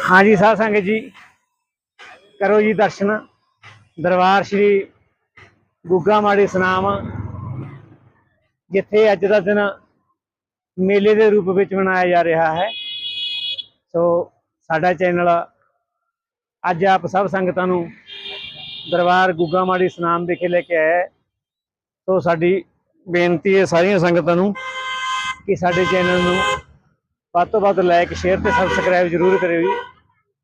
ਹਾਂਜੀ, ਸਾਧ ਸੰਗਤ ਜੀ। ਕਰੋ ਜੀ ਦਰਸ਼ਨ। ਦਰਬਾਰ ਸ਼੍ਰੀ ਗੁੱਗਾ ਮਾੜੀ ਸਨਾਮ, ਜਿੱਥੇ ਅੱਜ ਦਾ ਦਿਨ ਮੇਲੇ ਦੇ ਰੂਪ ਵਿੱਚ ਮਨਾਇਆ ਜਾ ਰਿਹਾ ਹੈ। ਸੋ ਸਾਡਾ ਚੈਨਲ ਅੱਜ ਆਪ ਸਭ ਸੰਗਤਾਂ ਨੂੰ ਦਰਬਾਰ ਗੁੱਗਾ ਮਾੜੀ ਸਨਾਮ ਵਿਖੇ ਲੈ ਕੇ ਆਇਆ ਸੋ ਸਾਡੀ ਬੇਨਤੀ ਹੈ ਸਾਰੀਆਂ ਸੰਗਤਾਂ ਨੂੰ ਕਿ ਸਾਡੇ ਚੈਨਲ ਨੂੰ ਵੱਧ ਤੋਂ ਵੱਧ ਲਾਈਕ ਸ਼ੇਅਰ ਤੇ ਸਬਸਕ੍ਰਾਈਬ ਜ਼ਰੂਰ ਕਰਿਓ ਜੀ,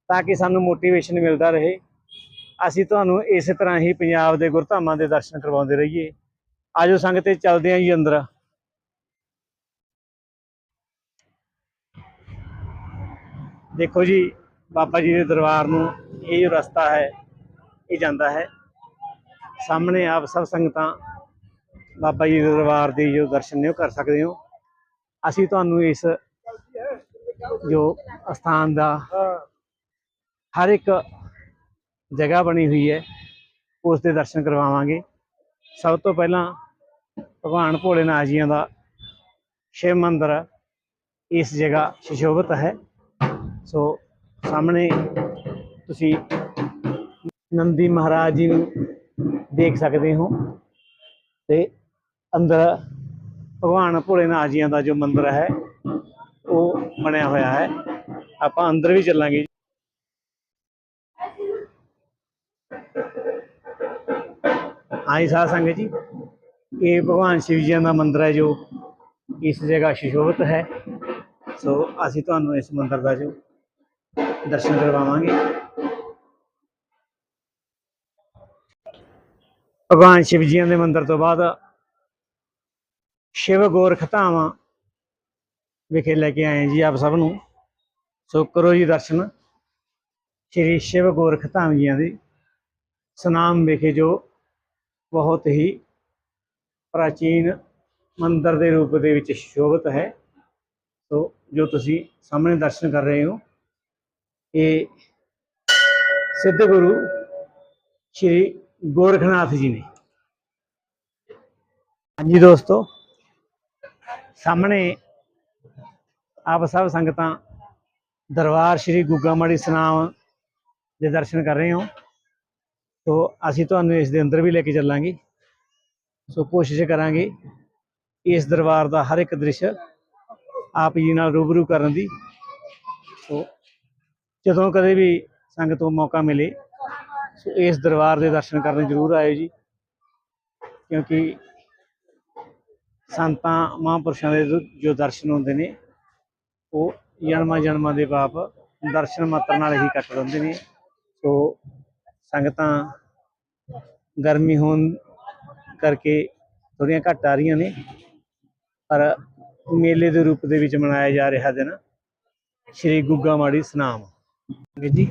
ਤਾਂ ਕਿ ਸਾਨੂੰ ਮੋਟੀਵੇਸ਼ਨ ਮਿਲਦਾ ਰਹੇ। ਅਸੀਂ ਤੁਹਾਨੂੰ ਇਸੇ ਤਰ੍ਹਾਂ ਹੀ ਪੰਜਾਬ ਦੇ ਗੁਰਧਾਮਾਂ ਦੇ ਦਰਸ਼ਨ ਕਰਵਾਉਂਦੇ ਰਹੀਏ। ਆਜੋ ਸੰਗਤੇ ਚੱਲਦੇ ਆਂ ਜੀ ਅੰਦਰ। ਦੇਖੋ ਜੀ, ਬਾਬਾ ਜੀ ਦੇ ਦਰਬਾਰ ਨੂੰ ਇਹ ਜੋ ਰਸਤਾ ਹੈ, ਇਹ ਜਾਂਦਾ ਹੈ। ਸਾਹਮਣੇ ਆਪ ਸਭ ਸੰਗਤਾਂ ਬਾਬਾ ਜੀ ਦੇ ਦਰਬਾਰ ਦੇ ਜੋ ਦਰਸ਼ਨ ਨੇ ਉਹ ਕਰ ਸਕਦੇ ਹੋ। ਅਸੀਂ ਤੁਹਾਨੂੰ ਇਸ ਜੋ ਅਸਥਾਨ ਦਾ ਹਰ ਇੱਕ ਜਗ੍ਹਾ ਬਣੀ ਹੋਈ ਹੈ, ਉਸ ਦੇ ਦਰਸ਼ਨ ਕਰਵਾਵਾਂਗੇ। ਸਭ ਤੋਂ ਪਹਿਲਾਂ ਭਗਵਾਨ ਭੋਲੇਨਾਥ ਜੀਆਂ ਦਾ ਸ਼ਿਵ ਮੰਦਿਰ ਇਸ ਜਗ੍ਹਾ ਸ਼ਿਸ਼ੋਭਤ ਹੈ। ਸੋ ਸਾਹਮਣੇ ਤੁਸੀਂ ਨੰਦੀ ਮਹਾਰਾਜ ਜੀ ਨੂੰ ਦੇਖ ਸਕਦੇ ਹੋ ਤੇ ਅੰਦਰ ਭਗਵਾਨ ਭੋਲੇਨਾਥ ਜੀਆਂ ਦਾ ਜੋ ਮੰਦਿਰ ਹੈ ਉਹ ਬਣਿਆ ਹੋਇਆ ਹੈ। ਆਪਾਂ ਅੰਦਰ ਵੀ ਚੱਲਾਂਗੇ। ਆਈ ਸਾਧ ਸੰਗਤ ਜੀ, ਇਹ ਭਗਵਾਨ ਸ਼ਿਵ ਜੀ ਦਾ ਮੰਦਿਰ ਹੈ ਜੋ ਇਸ ਜਗ੍ਹਾ ਸ਼ਿਸ਼ੋਭਤ ਹੈ। ਸੋ ਅਸੀਂ ਤੁਹਾਨੂੰ ਇਸ ਮੰਦਿਰ ਦਾ ਜੋ ਦਰਸ਼ਨ ਕਰਵਾਵਾਂਗੇ। ਭਗਵਾਨ ਸ਼ਿਵ ਜੀ ਦੇ ਮੰਦਿਰ ਤੋਂ ਬਾਅਦ ਸ਼ਿਵ ਗੋਰਖ ਧਾਮਾਂ ਵਿਖੇ ਲੈ ਕੇ ਆਏ ਜੀ ਆਪ ਸਭ ਨੂੰ। ਸੋ ਕਰੋ ਜੀ ਦਰਸ਼ਨ। ਸ਼੍ਰੀ ਸ਼ਿਵ ਗੋਰਖ ਧਾਮ ਜੀਆਂ ਦੇ ਸਨਾਮ ਵਿਖੇ ਜੋ ਬਹੁਤ ਹੀ ਪ੍ਰਾਚੀਨ ਮੰਦਰ ਦੇ ਰੂਪ ਦੇ ਵਿੱਚ ਸ਼ੋਭਤ ਹੈ। ਸੋ ਜੋ ਤੁਸੀਂ ਸਾਹਮਣੇ ਦਰਸ਼ਨ ਕਰ ਰਹੇ ਹੋ, ਇਹ ਸਿੱਧ ਗੁਰੂ ਸ਼੍ਰੀ ਗੋਰਖਨਾਥ ਜੀ ਨੇ। ਹਾਂਜੀ ਦੋਸਤੋ, ਸਾਹਮਣੇ ਆਪ ਸਭ ਸੰਗਤਾਂ ਦਰਬਾਰ ਸ਼੍ਰੀ ਗੁੱਗਾ ਮਾੜੀ ਸਨਾਮ ਦੇ ਦਰਸ਼ਨ ਕਰ ਰਹੇ ਹੋ। ਸੋ ਅਸੀਂ ਤੁਹਾਨੂੰ ਇਸ ਦੇ ਅੰਦਰ ਵੀ ਲੈ ਕੇ ਚੱਲਾਂਗੇ। ਸੋ ਕੋਸ਼ਿਸ਼ ਕਰਾਂਗੇ ਇਸ ਦਰਬਾਰ ਦਾ ਹਰ ਇੱਕ ਦ੍ਰਿਸ਼ ਆਪ ਜੀ ਨਾਲ ਰੂਬਰੂ ਕਰਨ ਦੀ। ਸੋ ਜਦੋਂ ਕਦੇ ਵੀ ਸੰਗਤ ਨੂੰ ਮੌਕਾ ਮਿਲੇ, ਸੋ ਇਸ ਦਰਬਾਰ ਦੇ ਦਰਸ਼ਨ ਕਰਨ ਜ਼ਰੂਰ ਆਇਓ ਜੀ। ਕਿਉਂਕਿ ਸੰਤਾਂ ਮਹਾਂਪੁਰਸ਼ਾਂ ਦੇ ਜੋ ਦਰਸ਼ਨ ਹੁੰਦੇ ਨੇ ਉਹ ਜਨਮਾਂ ਜਨਮਾਂ ਦੇ ਪਾਪ ਦਰਸ਼ਨ ਮਾਤਰ ਨਾਲ ਹੀ ਕੱਟ ਦਿੰਦੇ ਨੇ। ਸੋ ਸੰਗਤਾਂ ਗਰਮੀ ਹੋਣ ਕਰਕੇ ਥੋੜੀਆਂ ਘੱਟ ਆ ਰਹੀਆਂ ਨੇ, ਪਰ ਮੇਲੇ ਦੇ ਰੂਪ ਦੇ ਵਿੱਚ ਮਨਾਇਆ ਜਾ ਰਿਹਾ ਦਿਨ ਸ਼੍ਰੀ ਗੁੱਗਾ ਮਾੜੀ ਸਨਾਮ। ਸੰਗਤ ਜੀ,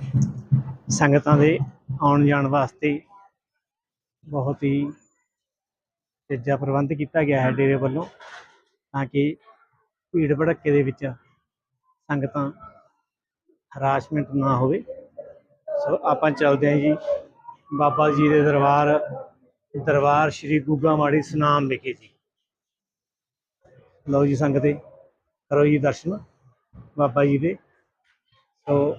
ਸੰਗਤਾਂ ਦੇ ਆਉਣ ਜਾਣ ਵਾਸਤੇ ਬਹੁਤ ਹੀ ਤੇਜ਼ਾ ਪ੍ਰਬੰਧ ਕੀਤਾ ਗਿਆ ਹੈ ਡੇਰੇ ਵੱਲੋਂ, ਤਾਂ ਕਿ ਭੀੜ ਭੜੱਕੇ ਦੇ ਵਿੱਚ ਸੰਗਤਾਂ ਹਰਾਸਮੈਂਟ ਨਾ ਹੋਵੇ। ਸੋ ਆਪਾਂ ਚੱਲਦੇ ਹਾਂ ਜੀ। ਬਾਬਾ ਜੀ ਦੇ ਦਰਬਾਰ ਦਰਬਾਰ ਸ਼੍ਰੀ ਗੁੱਗਾ ਮਾੜੀ ਸਨਾਮ ਵਿਖੇ ਜੀ। ਲਓ ਜੀ ਸੰਗਤੇ ਕਰੋ ਜੀ ਦਰਸ਼ਨ ਬਾਬਾ ਜੀ ਦੇ। ਸੋ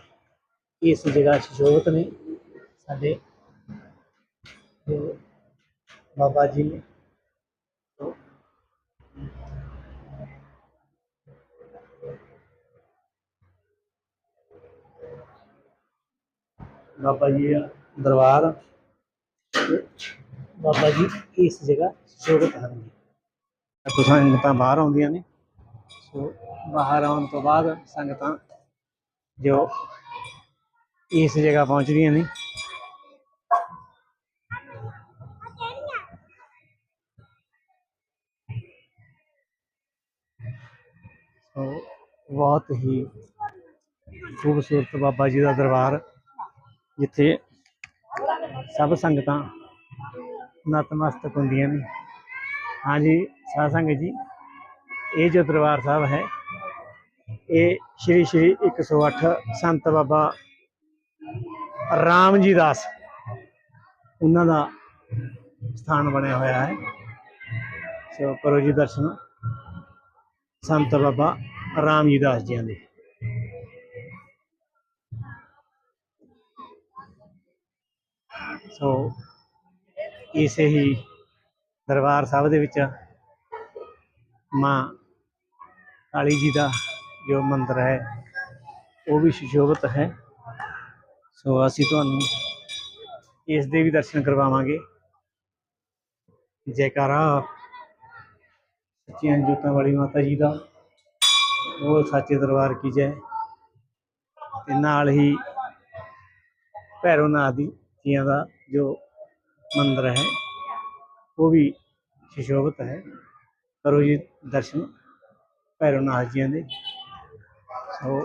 ਇਸ ਜਗ੍ਹਾ ਸ਼ੋਭਤ ਨੇ ਸਾਡੇ ਬਾਬਾ ਜੀ ਨੇ ਸੋ ਬਾਬਾ ਜੀ ਦਾ ਦਰਬਾਰ ਤੇ ਬਾਬਾ ਜੀ ਇਸ ਜਗ੍ਹਾ ਸ਼ੋਭਤ ਹਨ ਜੀ ਸੰਗਤਾਂ ਬਾਹਰ ਆਉਂਦੀਆਂ ਨੇ ਸੋ ਬਾਹਰ ਆਉਣ ਤੋਂ ਬਾਅਦ ਸੰਗਤਾਂ ਜੋ ਇਸ ਜਗ੍ਹਾ ਪਹੁੰਚਦੀਆਂ ਨੇ ਸੋ ਬਹੁਤ ਹੀ ਖੂਬਸੂਰਤ ਬਾਬਾ ਜੀ ਦਾ ਦਰਬਾਰ ਜਿੱਥੇ ਸਭ ਸੰਗਤਾਂ ਨਤਮਸਤਕ ਹੁੰਦੀਆਂ ਨੇ। ਹਾਂਜੀ ਸਾਧ ਸੰਗਤ ਜੀ, ਇਹ ਜੋ ਦਰਬਾਰ ਸਾਹਿਬ ਹੈ, ਇਹ ਸ਼੍ਰੀ ਸ਼੍ਰੀ 108 ਸੰਤ ਬਾਬਾ ਰਾਮ ਜੀ ਦਾਸ ਉਹਨਾਂ ਦਾ ਸਥਾਨ ਬਣਿਆ ਹੋਇਆ ਹੈ। ਸੋ ਕਰੋ ਜੀ ਦਰਸ਼ਨ, ਸੰਤ ਬਾਬਾ ਰਾਮ ਜੀ ਦਾਸ ਜੀਆਂ ਦੇ। ਸੋ ਇਸੇ ਹੀ ਦਰਬਾਰ ਸਾਹਿਬ ਦੇ ਵਿੱਚ ਮਾਂ ਕਾਲੀ ਜੀ ਦਾ ਜੋ ਮੰਦਿਰ ਹੈ, ਉਹ ਵੀ ਸੁਸ਼ੋਭਿਤ ਹੈ। ਸੋ ਅਸੀਂ ਤੁਹਾਨੂੰ ਇਸ ਦੇ ਵੀ ਦਰਸ਼ਨ ਕਰਵਾਵਾਂਗੇ। ਜੈਕਾਰਾ, ਸੱਚੀਆਂ ਜੋਤਾਂ ਵਾਲੀ ਮਾਤਾ ਜੀ ਦਾ, ਉਹ ਸੱਚੇ ਦਰਬਾਰ ਕੀ ਜੈ। ਤੇ ਨਾਲ ਹੀ ਭੈਰਵਨਾਥ ਦੀ ਜੀਆਂ ਦਾ ਜੋ ਮੰਦਿਰ ਹੈ, ਉਹ ਵੀ ਸੁਸ਼ੋਭਿਤ ਹੈ। ਕਰੋ ਜੀ ਦਰਸ਼ਨ ਭੈਰਵਨਾਥ ਜੀਆਂ ਦੇ। ਸੋ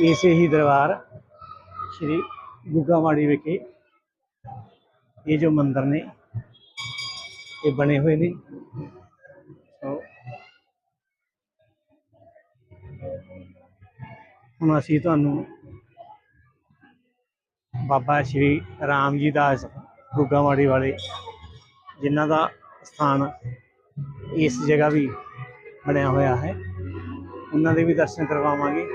ਇਸੇ ਹੀ ਦਰਬਾਰ ਸ਼੍ਰੀ ਗੁੱਗਾ ਮਾੜੀ ਵਿਖੇ ਇਹ ਜੋ ਮੰਦਰ ਨੇ, ਇਹ ਬਣੇ ਹੋਏ ਨੇ। ਸੋ ਹੁਣ ਅਸੀਂ ਤੁਹਾਨੂੰ ਬਾਬਾ ਸ਼੍ਰੀ ਰਾਮ ਜੀ ਦਾਸ ਗੁੱਗਾ ਮਾੜੀ ਵਾਲੇ ਜਿਨ੍ਹਾਂ ਦਾ ਸਥਾਨ ਇਸ ਜਗ੍ਹਾ ਵੀ ਬਣਿਆ ਹੋਇਆ ਹੈ। ਉਹਨਾਂ ਦੇ ਵੀ ਦਰਸ਼ਨ ਕਰਵਾਵਾਂਗੇ।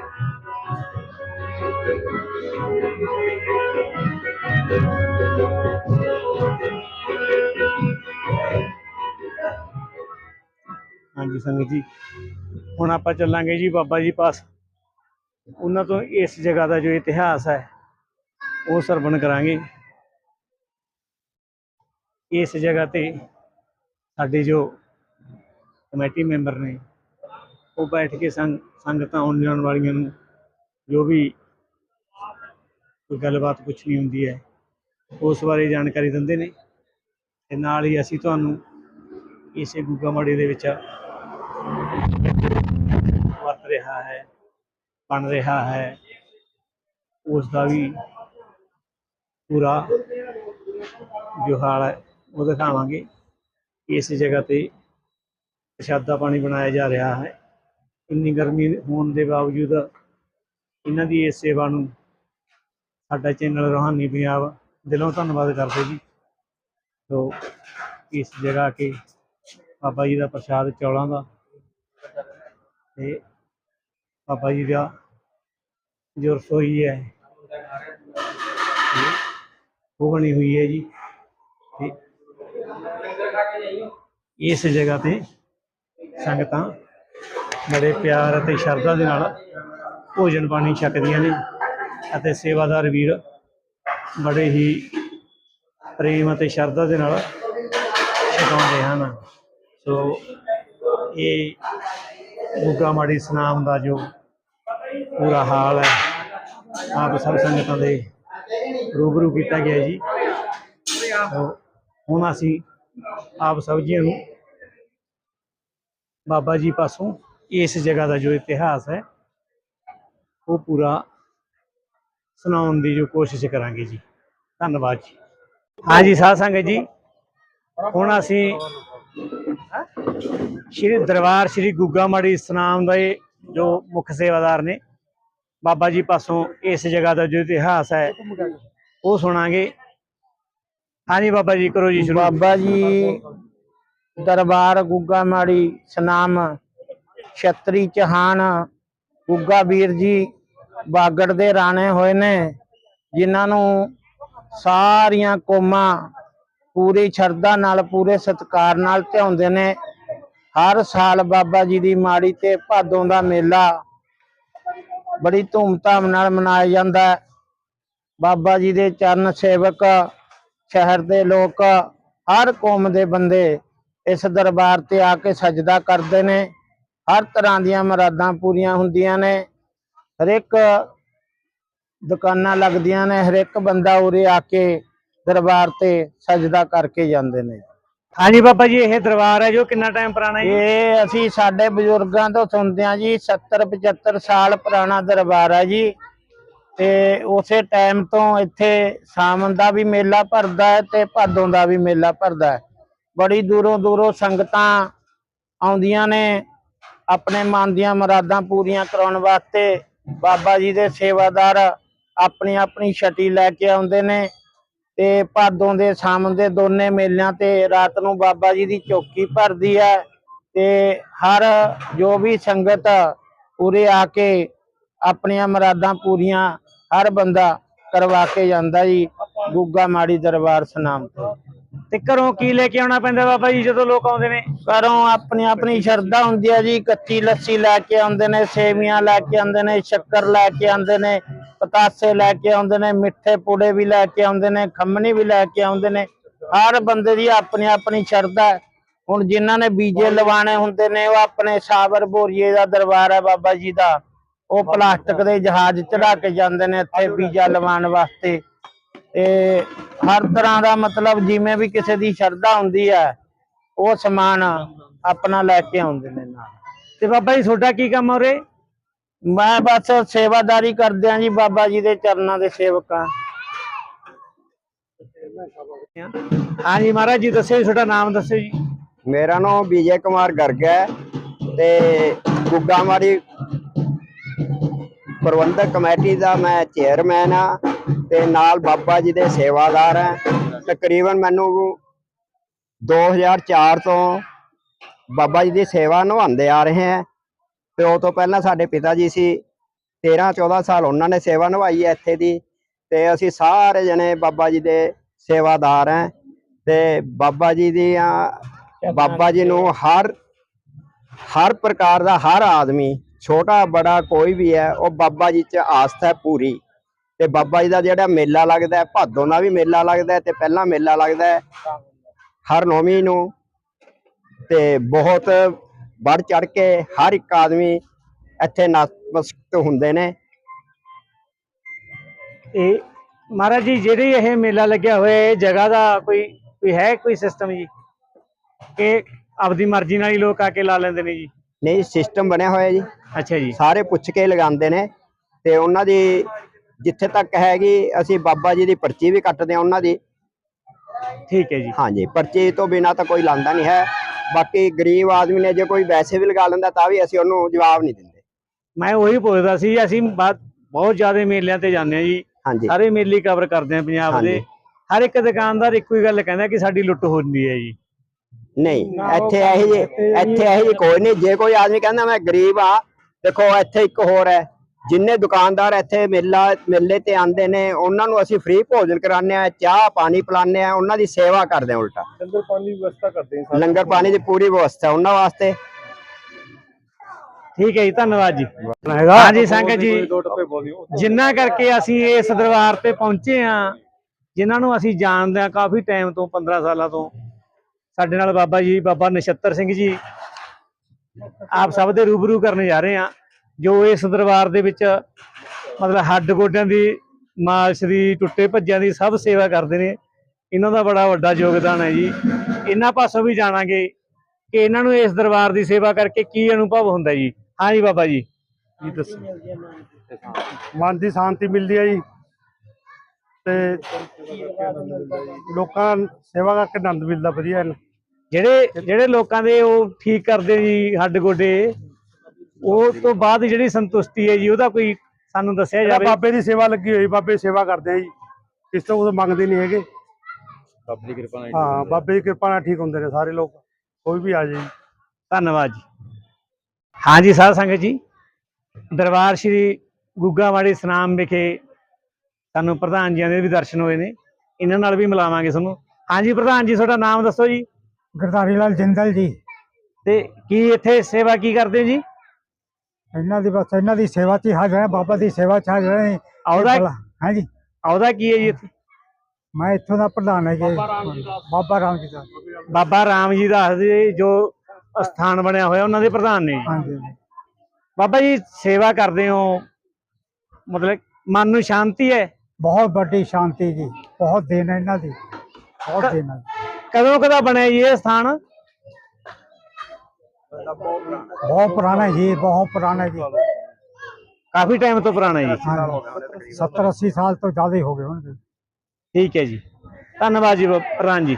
ਹਾਂਜੀ, ਸੰਗਤ ਜੀ, ਹੁਣ ਆਪਾਂ ਚੱਲਾਂਗੇ ਜੀ ਬਾਬਾ ਜੀ ਪਾਸ। ਉਹਨਾਂ ਤੋਂ ਇਸ ਜਗ੍ਹਾ ਦਾ ਜੋ ਇਤਿਹਾਸ ਹੈ ਉਹ ਸਰਵਣ ਕਰਾਂਗੇ। ਇਸ ਜਗ੍ਹਾ ਤੇ ਸਾਡੇ ਜੋ ਕਮੇਟੀ ਮੈਂਬਰ ਨੇ, ਉਹ ਬੈਠ ਕੇ ਸੰਗ, ਸੰਗਤਾਂ ਆਉਣ ਜਾਣ ਵਾਲੀਆਂ ਨੂੰ ਜੋ ਵੀ ਕੋਈ ਗੱਲਬਾਤ ਪੁੱਛਣੀ ਹੁੰਦੀ ਹੈ, ਉਸ ਬਾਰੇ ਜਾਣਕਾਰੀ ਦਿੰਦੇ ਨੇ। ਤੇ ਨਾਲ ਹੀ ਅਸੀਂ ਤੁਹਾਨੂੰ ਇਸੇ ਗੁੱਗਾ ਮਾੜੀ ਦੇ ਵਿੱਚ ਵਰਤ ਰਿਹਾ ਹੈ, ਬਣ ਰਿਹਾ ਹੈ। ਉਸ ਦਾ ਵੀ ਪੂਰਾ ਜੋ ਹਾਲ ਹੈ, ਉਹ ਦਿਖਾਵਾਂਗੇ। ਇਸ ਜਗ੍ਹਾ ਤੇ ਪ੍ਰਸ਼ਾਦਾ ਪਾਣੀ ਬਣਾਇਆ ਜਾ ਰਿਹਾ ਹੈ। ਇੰਨੀ ਗਰਮੀ ਹੋਣ ਦੇ ਬਾਵਜੂਦ ਇਹਨਾਂ ਦੀ ਇਸ ਸੇਵਾ ਨੂੰ ਸਾਡਾ ਚੈਨਲ ਰੋਹਾਨੀ ਪੰਜਾਬ ਦਿਲੋਂ ਧੰਨਵਾਦ ਕਰਦੇ ਜੀ। ਸੋ ਇਸ ਜਗ੍ਹਾ ਕੇ ਬਾਬਾ ਜੀ ਦਾ ਪ੍ਰਸ਼ਾਦ ਚੌਲਾਂ ਦਾ ਤੇ ਬਾਬਾ ਜੀ ਦਾ ਜੋ ਰਸੋਈ ਹੈ ਉਹ ਬਣੀ ਹੋਈ ਹੈ ਜੀ। ਤੇ ਇਸ ਜਗ੍ਹਾ ਤੇ ਸੰਗਤਾਂ ਬੜੇ ਪਿਆਰ ਅਤੇ ਸ਼ਰਧਾ ਦੇ ਨਾਲ ਭੋਜਨ ਪਾਣੀ ਛਕਦੀਆਂ ਨੇ ਅਤੇ ਸੇਵਾਦਾਰ ਵੀਰ ਬੜੇ ਹੀ ਪ੍ਰੇਮ ਅਤੇ ਸ਼ਰਧਾ ਦੇ ਨਾਲ ਛਕਾਉਂਦੇ ਹਨ। ਸੋ ਇਹ ਗੁੱਗਾ ਮਾੜੀ ਸਨਾਮ ਦਾ ਜੋ ਪੂਰਾ ਹਾਲ ਹੈ, ਆਪ ਸਭ ਸੰਗਤਾਂ ਦੇ ਰੂਬਰੂ ਕੀਤਾ ਗਿਆ ਜੀ। ਹੁਣ ਅਸੀਂ ਆਪ ਸਭ ਨੂੰ ਬਾਬਾ ਜੀ ਪਾਸੋਂ ਇਸ ਜਗ੍ਹਾ ਦਾ ਜੋ ਇਤਿਹਾਸ ਹੈ, ਉਹ ਪੂਰਾ ਸੁਣਾਉਣ ਦੀ ਜੋ ਕੋਸ਼ਿਸ਼ ਕਰਾਂਗੇ ਜੀ। ਧੰਨਵਾਦ ਜੀ। ਹਾਂਜੀ, ਸਾਧ ਸੰਗਤ ਜੀ, ਹੁਣ ਅਸੀਂ ਸ਼੍ਰੀ ਦਰਬਾਰ ਸ਼੍ਰੀ ਗੁੱਗਾ ਮਾੜੀ ਸਨਾਮ ਦੇ ਜੋ ਮੁੱਖ ਸੇਵਾਦਾਰ ਨੇ, ਬਾਬਾ ਜੀ ਪਾਸੋਂ ਇਸ ਜਗ੍ਹਾ ਦਾ ਜੋ ਇਤਿਹਾਸ ਹੈ ਉਹ ਸੁਣਾਂਗੇ। ਹਾਂਜੀ ਬਾਬਾ ਜੀ, ਕਰੋ ਜੀ ਸ਼ੁਰੂ। ਬਾਬਾ ਜੀ, ਦਰਬਾਰ ਗੁੱਗਾ ਮਾੜੀ ਸਨਾਮ, ਛਤਰੀ ਚਹਾਨ, ਗੁੱਗਾ ਵੀਰ ਜੀ, ਬਾਗੜ ਦੇ ਰਾਣੇ ਹੋਏ ਨੇ, ਜਿਨ੍ਹਾਂ ਨੂੰ ਸਾਰੀਆਂ ਕੋਮਾਂ ਪੂਰੀ ਸ਼ਰਧਾ ਨਾਲ, ਪੂਰੇ ਸਤਿਕਾਰ ਨਾਲ ਧਿਆਉਂਦੇ ਨੇ। ਹਰ ਸਾਲ ਬਾਬਾ ਜੀ ਦੀ ਮਾੜੀ ਤੇ ਭਾਦੋਂ ਦਾ ਮੇਲਾ ਬੜੀ ਧੂਮਧਾਮ ਨਾਲ ਮਨਾਇਆ ਜਾਂਦਾ ਹੈ। ਬਾਬਾ ਜੀ ਦੇ ਚਰਨ ਸੇਵਕ ਸ਼ਹਿਰ ਦੇ ਲੋਕ ਹਰ ਕੌਮ ਦੇ ਬੰਦੇ ਇਸ ਦਰਬਾਰ ਤੇ ਆ ਕੇ ਸਜਦਾ ਕਰਦੇ ਨੇ। ਹਰ ਤਰ੍ਹਾਂ ਦੀਆਂ ਮੁਰਾਦਾਂ ਪੂਰੀਆਂ ਹੁੰਦੀਆਂ ਨੇ। ਹਰ ਇੱਕ ਦੁਕਾਨਾਂ ਲੱਗਦੀਆਂ ਨੇ ਹਰ ਇੱਕ ਬੰਦਾ ਉਰੇ ਆ ਕੇ ਦਰਬਾਰ ਤੇ ਸਜਦਾ ਕਰਕੇ ਜਾਂਦੇ ਨੇ। ਹਾਂਜੀ ਬਾਬਾ ਜੀ ਇਹ ਦਰਬਾਰ ਹੈ ਜੋ ਕਿੰਨਾ ਟਾਈਮ ਪੁਰਾਣਾ ਹੈ? ਇਹ ਅਸੀਂ ਸਾਡੇ ਬਜ਼ੁਰਗਾਂ ਤੋਂ ਸੁਣਦੇ ਆ ਜੀ 70 75 ਸਾਲ ਪੁਰਾਣਾ ਦਰਬਾਰ ਹੈ ਜੀ। ਤੇ ਉਸੇ ਟਾਈਮ ਤੋਂ ਇੱਥੇ ਸਾਵਣ ਦਾ ਵੀ ਮੇਲਾ ਭਰਦਾ ਹੈ ਤੇ ਭਾਦੋਂ ਦਾ ਵੀ ਮੇਲਾ ਭਰਦਾ ਹੈ। ਬੜੀ ਦੂਰੋਂ ਦੂਰੋਂ ਸੰਗਤਾਂ ਆਉਂਦੀਆਂ ਨੇ, ਆਪਣੇ ਮਨ ਦੀਆਂ ਮੁਰਾਦਾਂ ਪੂਰੀਆਂ ਕਰਾਉਣ ਵਾਸਤੇ। ਬਾਬਾ ਜੀ ਦੇ ਸੇਵਾਦਾਰ ਆਪਣੀ ਆਪਣੀ ਛਟੀ ਲੈ ਕੇ ਆਉਂਦੇ ਨੇ ਤੇ ਭਾਦੋਂ ਦੇ ਸਾਵਣ ਦੇ ਦੋਨੇ ਮੇਲਿਆਂ ਤੇ ਰਾਤ ਨੂੰ ਬਾਬਾ ਜੀ ਦੀ ਚੌਕੀ ਭਰਦੀ ਹੈ ਤੇ ਹਰ ਜੋ ਵੀ ਸੰਗਤ ਉਰੇ ਆ ਕੇ ਆਪਣੀਆਂ ਮੁਰਾਦਾਂ ਪੂਰੀਆਂ ਹਰ ਬੰਦਾ ਕਰਵਾ ਕੇ ਜਾਂਦਾ ਜੀ ਗੁੱਗਾ ਮਾੜੀ ਦਰਬਾਰ ਸਨਾਮ ਤੋਂ। ਤੇ ਘਰੋਂ ਕੀ ਲੈ ਕੇ ਆਉਣਾ ਪੈਂਦਾ ਬਾਬਾ ਜੀ ਜਦੋਂ ਲੋਕ ਆਉਂਦੇ ਨੇ? ਘਰੋਂ ਆਪਣੀ ਆਪਣੀ ਸ਼ਰਧਾ ਹੁੰਦੀ ਹੈ ਜੀ ਕੱਚੀ ਲੱਸੀ ਲੈ ਕੇ ਆਉਂਦੇ ਨੇ ਸੇਵੀਆਂ ਲੈ ਕੇ ਆਉਂਦੇ ਨੇ ਸ਼ੱਕਰ ਲੈ ਕੇ ਆਉਂਦੇ ਨੇ ਪਤਾਸੇ ਲੈ ਕੇ ਆਉਂਦੇ ਨੇ ਮਿੱਠੇ ਪੂੜੇ ਵੀ ਲੈ ਕੇ ਆਉਂਦੇ ਨੇ ਖੰਮਣੀ ਵੀ ਲੈ ਕੇ ਆਉਂਦੇ ਨੇ। ਹਰ ਬੰਦੇ ਦੀ ਆਪਣੀ ਆਪਣੀ ਸ਼ਰਧਾ ਹੁਣ ਜਿਨ੍ਹਾਂ ਨੇ ਬੀਜੇ ਲਵਾਣੇ ਹੁੰਦੇ ਨੇ ਉਹ ਆਪਣੇ ਸਾਬਰ ਬੋਰੀਏ ਦਾ ਦਰਬਾਰ ਹੈ ਬਾਬਾ ਜੀ ਦਾ। ਉਹ ਪਲਾਸਟਿਕ ਦੇ ਜਹਾਜ਼ ਚੜਾ ਕੇ ਜਾਂਦੇ ਨੇ ਇੱਥੇ ਬੀਜਾ ਲਵਾਉਣ ਵਾਸਤੇ। ਤੇ ਹਰ ਤਰ੍ਹਾਂ ਦਾ ਮਤਲਬ ਜਿਵੇਂ ਵੀ ਕਿਸੇ ਦੀ ਸ਼ਰਧਾ ਹੁੰਦੀ ਹੈ ਉਹ ਸਮਾਨ ਆਪਣਾ ਲੈ ਕੇ ਆਉਂਦੇ ਨੇ ਨਾਲ। ਤੇ ਬਾਬਾ ਜੀ ਤੁਹਾਡਾ ਕੀ ਕੰਮ ਆ ਉਰੇ? ਮੈਂ ਬਸ ਸੇਵਾਦਾਰੀ ਕਰਦਿਆਂ ਜੀ ਬਾਬਾ ਜੀ ਦੇ ਚਰਨਾਂ ਦੇ ਸੇਵਕਾਂ ਹਾਂਜੀ ਮਹਾਰਾਜ ਜੀ ਦੱਸਿਓ ਜੀ ਤੁਹਾਡਾ ਨਾਮ ਦੱਸਿਓ ਜੀ। ਮੇਰਾ ਨਾਮ ਵਿਜੇ ਕੁਮਾਰ ਗਰਗ ਹੈ ਤੇ ਗੁੱਗਾਮਾਰੀ ਪ੍ਰਬੰਧਕ ਕਮੇਟੀ ਦਾ ਮੈਂ ਚੇਅਰਮੈਨ ਆ ਤੇ ਨਾਲ ਬਾਬਾ ਜੀ ਦੇ ਸੇਵਾਦਾਰ ਆ। ਤਕਰੀਬਨ ਮੈਨੂੰ 2004 ਤੋਂ ਬਾਬਾ ਜੀ ਦੀ ਸੇਵਾ ਨਿਭਾਉਂਦੇ ਆ ਰਹੇ ਹਾਂ ਤੇ ਉਹ ਤੋਂ ਪਹਿਲਾਂ ਸਾਡੇ ਪਿਤਾ ਜੀ ਸੀ 13 14 ਸਾਲ ਉਹਨਾਂ ਨੇ ਸੇਵਾ ਨਿਭਾਈ ਹੈ ਇੱਥੇ ਦੀ। ਤੇ ਅਸੀਂ ਸਾਰੇ ਜਣੇ ਬਾਬਾ ਜੀ ਦੇ ਸੇਵਾਦਾਰ ਆ। ਤੇ ਬਾਬਾ ਜੀ ਦੀਆਂ ਬਾਬਾ ਜੀ ਨੂੰ ਹਰ ਹਰ ਪ੍ਰਕਾਰ ਦਾ ਹਰ ਆਦਮੀ ਛੋਟਾ, ਬੜਾ ਕੋਈ ਵੀ ਹੈ, ਉਹ ਬਾਬਾ ਜੀ 'ਚ ਆਸਥਾ ਹੈ ਪੂਰੀ। ਤੇ ਬਾਬਾ ਜੀ ਦਾ ਜਿਹੜਾ ਮੇਲਾ ਲੱਗਦਾ ਹੈ, ਭਾਦੋਂ ਦਾ ਵੀ ਮੇਲਾ ਲੱਗਦਾ ਤੇ ਪਹਿਲਾਂ ਮੇਲਾ ਲੱਗਦਾ ਹੈ, ਹਰ ਨੌਵੀਂ ਨੂੰ। ਤੇ ਬਹੁਤ ਵੱਧ ਚੜ ਕੇ ਹਰ ਇੱਕ ਆਦਮੀ ਇੱਥੇ ਨਤਮਸਤਕ ਹੁੰਦੇ ਨੇ। ਇਹ ਮਹਾਰਾਜ ਜੀ, ਜਿਹੜੀ ਇਹ ਮੇਲਾ ਲੱਗਿਆ ਹੋਇਆ, ਇਹ ਜਗ੍ਹਾ ਦਾ ਕੋਈ ਕੋਈ ਹੈ ਕੋਈ ਸਿਸਟਮ ਜੀ? ਕਿ ਆਪਦੀ ਮਰਜ਼ੀ ਨਾਲ ਹੀ ਲੋਕ ਆ ਕੇ ਲਾ ਲੈਂਦੇ ਨੇ ਜੀ? ਨਹੀਂ ਸਿਸਟਮ ਬਣਿਆ ਹੋਇਆ ਜੀ। ਅੱਛਾ ਜੀ। ਸਾਰੇ ਪੁੱਛ ਕੇ ਲਗਾਉਂਦੇ ਨੇ ਤੇ ਉਹਨਾਂ ਦੀ ਜਿੱਥੇ ਤੱਕ ਹੈਗੀ ਅਸੀਂ ਬਾਬਾ ਜੀ ਦੀ ਪਰਚੀ ਵੀ ਕੱਟਦੇ ਆ ਉਹਨਾਂ ਦੀ। ਠੀਕ ਹੈ ਜੀ। ਹਾਂਜੀ ਪਰਚੀ ਤੋਂ ਬਿਨਾ ਤਾਂ ਕੋਈ ਲਾਂਦਾ ਨਹੀਂ ਹੈ। ਬਾਕੀ ਗਰੀਬ ਆਦਮੀ ਨੇ ਜੇ ਕੋਈ ਵੈਸੇ ਵੀ ਲਗਾ ਲੈਂਦਾ ਤਾਂ ਵੀ ਅਸੀਂ ਉਹਨੂੰ ਜਵਾਬ ਨਹੀਂ ਦਿੰਦੇ। ਮੈਂ ਉਹੀ ਪੁੱਛਦਾ ਸੀ ਅਸੀਂ ਬਹੁਤ ਜ਼ਿਆਦਾ ਮੇਲਿਆਂ ਤੇ ਜਾਂਦੇ ਆ ਜੀ। ਹਾਂਜੀ। ਸਾਰੇ ਮੇਲੇ ਕਵਰ ਕਰਦੇ ਆ ਪੰਜਾਬ ਦੇ। ਹਰ ਇੱਕ ਦੁਕਾਨਦਾਰ ਇੱਕੋ ਹੀ ਗੱਲ ਕਹਿੰਦਾ ਕਿ ਸਾਡੀ ਲੁੱਟ ਹੁੰਦੀ ਹੈ ਜੀ। ਨਹੀਂ ਇੱਥੇ ਇਹੋ ਜਿਹੇ ਇੱਥੇ ਇਹੋ ਜਿਹੇ ਕੋਈ ਨਹੀਂ। ਜੇ ਕੋਈ ਆਦਮੀ ਕਹਿੰਦਾ ਮੈਂ ਗਰੀਬ ਆ ਦੇਖੋ ਇੱਥੇ ਇੱਕ ਹੋਰ ਹੈ। ਜਿੰਨੇ ਦੁਕਾਨਦਾਰ ਇੱਥੇ ਮੇਲਾ ਮੇਲੇ ਤੇ ਆਂਦੇ ਨੇ ਉਹਨਾਂ ਨੂੰ ਅਸੀਂ ਫ੍ਰੀ ਭੋਜਨ ਕਰਾਉਂਦੇ ਆ ਚਾਹ ਪਾਣੀ ਪਿਲਾਉਂਦੇ ਆ ਉਹਨਾਂ ਦੀ ਸੇਵਾ ਕਰਦੇ ਆ ਉਲਟਾ। ਲੰਗਰ ਪਾਣੀ ਦੀ ਵਿਵਸਥਾ ਕਰਦੇ ਹਾਂ ਲੰਗਰ ਪਾਣੀ ਦੀ ਪੂਰੀ ਵਿਵਸਥਾ ਉਹਨਾਂ ਵਾਸਤੇ। ਠੀਕ ਹੈ ਜੀ ਧੰਨਵਾਦ ਜੀ। ਹਾਂਜੀ ਸੰਗਤ ਜੀ ਜਿੰਨਾ ਕਰਕੇ ਅਸੀਂ ਇਸ ਦਰਬਾਰ ਤੇ ਪਹੁੰਚੇ ਆ ਜਿਨ੍ਹਾਂ ਨੂੰ ਅਸੀਂ ਜਾਣਦੇ ਆ ਕਾਫੀ ਟਾਈਮ ਤੋਂ 15 ਸਾਲਾਂ ਤੋਂ। ਸਾਡੇ ਨਾਲ ਬਾਬਾ ਜੀ, ਬਾਬਾ ਨਛੱਤਰ ਸਿੰਘ ਜੀ, ਆਪ ਸਭ ਦੇ ਰੂਬਰੂ ਕਰਨ ਜਾ ਰਹੇ ਆ ਜੋ ਇਸ ਦਰਬਾਰ ਦੇ ਵਿੱਚ ਮਤਲਬ ਹੱਡ ਗੋਡਿਆਂ ਦੀ, ਮਾਲਸ਼ ਦੀ, ਟੁੱਟੇ ਭੱਜਿਆਂ ਦੀ ਸਭ ਸੇਵਾ ਕਰਦੇ ਨੇ, ਇਹਨਾਂ ਦਾ ਬੜਾ ਵੱਡਾ ਯੋਗਦਾਨ ਹੈ ਜੀ। ਇਹਨਾਂ ਪਾਸੋਂ ਵੀ ਜਾਣਾਂਗੇ ਕਿ ਇਹਨਾਂ ਨੂੰ ਇਸ ਦਰਬਾਰ ਦੀ ਸੇਵਾ ਕਰਕੇ ਕੀ ਅਨੁਭਵ ਹੁੰਦਾ ਜੀ। ਹਾਂਜੀ ਬਾਬਾ ਜੀ। ਜੀ, ਦੱਸੋ। ਮਨ ਦੀ ਸ਼ਾਂਤੀ ਮਿਲਦੀ ਹੈ ਜੀ। ਤੇ ਲੋਕਾਂ ਸੇਵਾ ਕਰਕੇ ਆਨੰਦ ਮਿਲਦਾ ਵਧੀਆ ਹੈ ਜਿਹੜੇ ਜਿਹੜੇ ਲੋਕਾਂ ਦੇ ਉਹ ਠੀਕ ਕਰਦੇ ਜੀ ਹੱਡ ਗੋਡੇ ਉਹ ਤੋਂ ਬਾਅਦ ਜਿਹੜੀ ਸੰਤੁਸ਼ਟੀ ਹੈ ਜੀ ਉਹਦਾ ਕੋਈ ਸਾਨੂੰ ਦੱਸਿਆ ਜਾਵੇ। ਬਾਬੇ ਦੀ ਸੇਵਾ ਲੱਗੀ ਹੋਈ ਬਾਬੇ ਸੇਵਾ ਕਰਦੇ ਆ ਜੀ। ਇਸ ਤੋਂ ਕੁਝ ਮੰਗਦੇ ਨਹੀਂ ਹੈਗੇ। ਬਾਬੇ ਦੀ ਕਿਰਪਾ ਹਾਂ ਬਾਬੇ ਦੀ ਕਿਰਪਾ ਨਾਲ ਠੀਕ ਹੁੰਦੇ ਨੇ ਸਾਰੇ ਲੋਕ। ਕੋਈ ਵੀ ਆ ਜਾਏ ਜੀ। ਧੰਨਵਾਦ ਜੀ। ਹਾਂਜੀ ਸਾਧ ਸੰਗਤ ਜੀ ਦਰਬਾਰ ਸ਼੍ਰੀ ਗੁੱਗਾਵਾੜੀ ਸਨਾਮ ਵਿਖੇ ਸਾਨੂੰ ਪ੍ਰਧਾਨ ਜੀਆਂ ਦੇ ਵੀ ਦਰਸ਼ਨ ਹੋਏ ਨੇ। ਇਹਨਾਂ ਨਾਲ ਵੀ ਮਿਲਾਵਾਂਗੇ ਤੁਹਾਨੂੰ। ਹਾਂਜੀ ਪ੍ਰਧਾਨ ਜੀ ਤੁਹਾਡਾ ਨਾਮ ਦੱਸੋ ਜੀ। ਗਰਦਾਰੀ ਲਾਲ ਜਿੰਦਲ ਜੀ। ਤੇ ਕੀ ਇੱਥੇ ਸੇਵਾ ਕੀ ਕਰਦੇ ਹੋ ਜੀ? ਇਹਨਾਂ ਦੀ ਬਸ ਇਹਨਾਂ ਦੀ ਸੇਵਾ 'ਚ ਹੀ ਹਾਜ਼ਰ ਹੈ ਬਾਬਾ ਦੀ ਸੇਵਾ 'ਚ ਹਾਜ਼ਰ ਹੈ। ਆਉਦਾ ਹਾਂਜੀ। ਆਉਦਾ ਕੀ ਹੈ ਜੀ ਇੱਥੇ? ਮੈਂ ਇੱਥੋਂ ਦਾ ਪ੍ਰਧਾਨ ਹੈ ਜੀ। ਬਾਬਾ ਰਾਮ ਜੀ ਦਾ। ਬਾਬਾ ਰਾਮ ਜੀ ਦਾ। ਜੀ ਜੋ ਸਥਾਨ ਬਣਿਆ ਹੋਇਆ ਉਹਨਾਂ ਦੇ ਪ੍ਰਧਾਨ ਨੇ। ਹਾਂਜੀ। ਬਾਬਾ ਜੀ ਸੇਵਾ ਕਰਦੇ ਹੋ। ਮਤਲਬ ਮਨ ਨੂੰ ਸ਼ਾਂਤੀ ਹੈ? ਬਹੁਤ ਵੱਡੀ ਸ਼ਾਂਤੀ ਜੀ ਬਹੁਤ ਦੇਣ ਹੈ ਇਹਨਾਂ ਦੀ ਬਹੁਤ ਦੇਣ ਹੈ। ਕਦੋਂ ਕਦਾ ਬਣਿਆ ਜੀ ਇਹ ਸਥਾਨ? ਬਹੁਤ ਪੁਰਾਣਾ ਜੀ ਬਹੁਤ ਪੁਰਾਣਾ ਜੀ। ਕਾਫੀ ਟਾਈਮ ਤੋਂ ਪੁਰਾਣਾ ਜੀ। ਹਾਂਜੀ 70 80 ਸਾਲ ਤੋਂ ਜ਼ਿਆਦਾ ਹੀ ਗਏ ਹੋਣਗੇ। ਠੀਕ ਹੈ ਜੀ। ਧੰਨਵਾਦ ਜੀ ਪ੍ਰਧਾਨ ਜੀ।